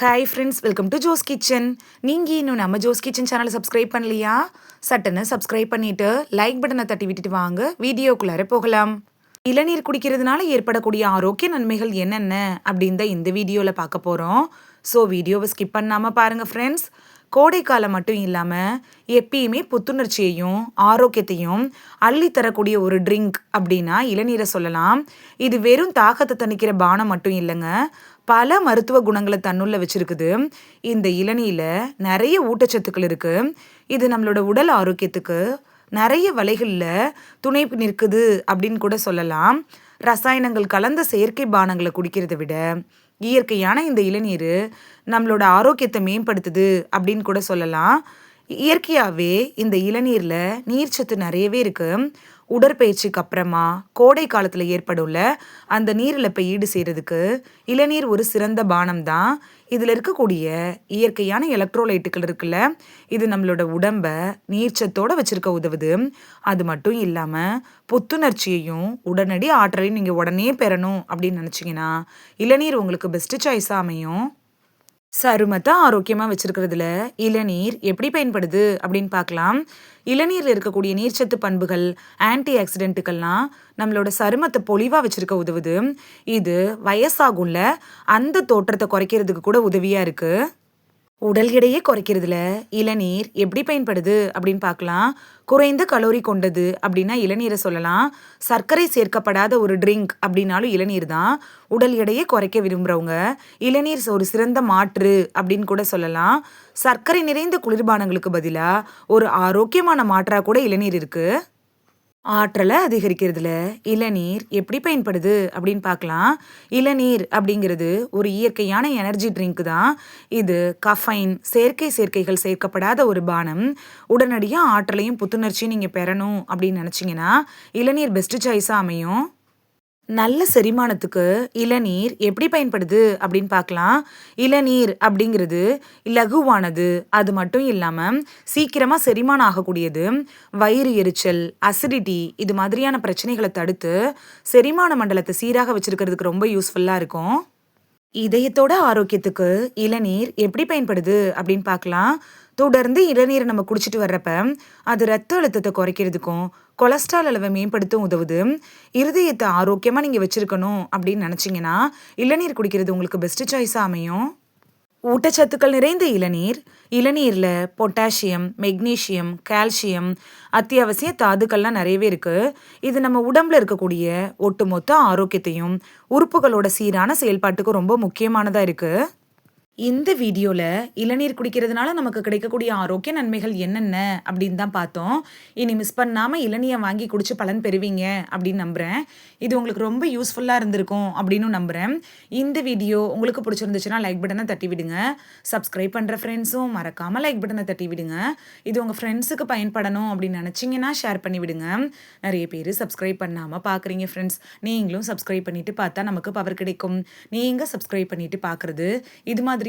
Hi friends welcome to Jo's kitchen நீங்கள் இன்னும் நம்ம ஜோஸ் கிச்சன் சேனலை சப்ஸ்கிரைப் பண்ணலையா? சட்டனை சப்ஸ்கிரைப் பண்ணிவிட்டு லைக் பட்டனை தட்டி விட்டுட்டு வாங்க. வீடியோக்குள்ளார போகலாம். இளநீர் குடிக்கிறதுனால ஏற்படக்கூடிய ஆரோக்கிய நன்மைகள் என்னென்ன? அப்படின்னு தான் இந்த வீடியோவில் பார்க்க போகிறோம் ஸோ வீடியோவை ஸ்கிப் பண்ணாமல் பாருங்கள் ஃப்ரெண்ட்ஸ் கோடைக்காலம் மட்டும் இல்லாமல் எப்பயுமே புத்துணர்ச்சியையும் ஆரோக்கியத்தையும் அள்ளி தரக்கூடிய ஒரு ட்ரிங்க் அப்படின்னா இளநீரை சொல்லலாம். இது வெறும் தாகத்தை தணிக்கிற பானம் மட்டும் இல்லைங்க. பல மருத்துவ குணங்களை தன்னுள்ள வச்சிருக்குது. இந்த இளநீல நிறைய ஊட்டச்சத்துக்கள் இருக்கு. இது நம்மளோட உடல் ஆரோக்கியத்துக்கு நிறைய வலைகளில் துணை நிற்குது அப்படின்னு கூட சொல்லலாம். ரசாயனங்கள் கலந்த செயற்கை பானங்களை குடிக்கிறத விட இயற்கையான இந்த இளநீர் நம்மளோட ஆரோக்கியத்தை மேம்படுத்துது அப்படின்னு கூட சொல்லலாம். இயற்கையாகவே இந்த இளநீரில் நீர்ச்சத்து நிறையவே இருக்குது உடற்பயிற்சிக்கு அப்புறமா கோடை காலத்தில் ஏற்படும்ல அந்த நீரில் இழப்பை ஈடு செய்கிறதுக்கு இளநீர் ஒரு சிறந்த பானம் தான். இதில் இருக்கக்கூடிய இயற்கையான எலக்ட்ரோலைட்டுகள் இருக்குல்ல இது நம்மளோட உடம்பை நீர்ச்சத்தோடு வச்சுருக்க உதவுது. அது மட்டும் இல்லாமல் புத்துணர்ச்சியையும் உடனடி ஆற்றலையும் நீங்கள் உடனே பெறணும் அப்படின்னு நினச்சிங்கன்னா இளநீர் உங்களுக்கு பெஸ்ட்டு சாய்ஸாக அமையும். சருமத்தை ஆரோக்கியமாக வச்சிருக்கிறதுல இளநீர் எப்படி பயன்படுது அப்படின்னு பார்க்கலாம். இளநீரில் இருக்கக்கூடிய நீர்ச்சத்து பண்புகள் ஆன்டி ஆக்சிடென்ட்டுகள்லாம் நம்மளோட சருமத்தை பொலிவாக வச்சுருக்க உதவுது. இது வயசாகும்ல அந்த தோற்றத்தை குறைக்கிறதுக்கு கூட உதவியாக இருக்குது உடல் எடையை குறைக்கிறதுல இளநீர் எப்படி பயன்படுது அப்படின்னு பார்க்கலாம். குறைந்த கலோரி கொண்டது அப்படின்னா இளநீரை சொல்லலாம். சர்க்கரை சேர்க்கப்படாத ஒரு ட்ரிங்க் அப்படின்னாலும் இளநீர் தான். உடல் எடையை குறைக்க விரும்புகிறவங்க இளநீர் ஒரு சிறந்த மாற்று அப்படின்னு கூட சொல்லலாம். சர்க்கரை நிறைந்த குளிர்பானங்களுக்கு பதிலாக ஒரு ஆரோக்கியமான மாற்றாக கூட இளநீர் இருக்குது ஆற்றலை அதிகரிக்கிறதுல இளநீர் எப்படி பயன்படுது அப்படின்னு பார்க்கலாம். இளநீர் அப்படிங்கிறது ஒரு இயற்கையான எனர்ஜி ட்ரிங்க் தான். இது கஃபைன் செயற்கை சேர்க்கைகள் சேர்க்கப்படாத ஒரு பானம். உடனடியாக ஆற்றலையும் புத்துணர்ச்சியும் நீங்கள் பெறணும் அப்படின்னு நினச்சிங்கன்னா இளநீர் பெஸ்ட்டு சாய்ஸாக அமையும். நல்ல செரிமானத்துக்கு இளநீர் எப்படி பயன்படுது அப்படின்னு பார்க்கலாம். இளநீர் அப்படிங்கிறது லகுவானது அது மட்டும் இல்லாமல் சீக்கிரமாக செரிமானம் ஆகக்கூடியது. வயிறு எரிச்சல் அசிடிட்டி இது மாதிரியான பிரச்சனைகளை தடுத்து செரிமான மண்டலத்தை சீராக வச்சிருக்கிறதுக்கு ரொம்ப யூஸ்ஃபுல்லாக இருக்கும். இதயத்தோட ஆரோக்கியத்துக்கு இளநீர் எப்படி பயன்படுது அப்படின்னு பார்க்கலாம். தொடர்ந்து இளநீரை நம்ம குடிச்சிட்டு வர்றப்ப அது ரத்த அழுத்தத்தை குறைக்கிறதுக்கும் கொலஸ்ட்ரால் அளவை மேம்படுத்தும் உதவுது. இருதயத்தை ஆரோக்கியமாக நீங்கள் வச்சுருக்கணும் அப்படின்னு நினச்சிங்கன்னா இளநீர் குடிக்கிறது உங்களுக்கு பெஸ்ட்டு சாய்ஸாக அமையும். ஊட்டச்சத்துக்கள் நிறைந்த இளநீர் இளநீரில் பொட்டாசியம் மெக்னீஷியம் கால்சியம் அத்தியாவசிய தாதுக்கள்லாம் நிறையவே இருக்குது இது நம்ம உடம்புல இருக்கக்கூடிய ஒட்டுமொத்த ஆரோக்கியத்தையும் உறுப்புகளோட சீரான செயல்பாட்டுக்கும் ரொம்ப முக்கியமானதாக இருக்குது இந்த வீடியோவில் இளநீர் குடிக்கிறதுனால நமக்கு கிடைக்கக்கூடிய ஆரோக்கிய நன்மைகள் என்னென்ன அப்படின்னு தான் பார்த்தோம். இனி மிஸ் பண்ணாமல் இளநியை வாங்கி குடிச்சு பலன் பெறுவீங்க அப்படின்னு நம்புகிறேன் இது உங்களுக்கு ரொம்ப யூஸ்ஃபுல்லாக இருந்திருக்கும் அப்படின்னு நம்புகிறேன் இந்த வீடியோ உங்களுக்கு பிடிச்சிருந்துச்சுன்னா லைக் பட்டனை தட்டி விடுங்க. சப்ஸ்கிரைப் பண்ணுற ஃப்ரெண்ட்ஸும் மறக்காமல் லைக் பட்டனை தட்டி விடுங்க. இது உங்கள் ஃப்ரெண்ட்ஸுக்கு பயன்படணும் அப்படின்னு நினச்சிங்கன்னா ஷேர் பண்ணி விடுங்க. நிறைய பேர் சப்ஸ்கிரைப் பண்ணாமல் பார்க்குறீங்க ஃப்ரெண்ட்ஸ் நீங்களும் சப்ஸ்கிரைப் பண்ணிவிட்டு பார்த்தா நமக்கு பவர் கிடைக்கும். நீங்கள் சப்ஸ்கிரைப் பண்ணிவிட்டு பார்க்குறது இது மாதிரி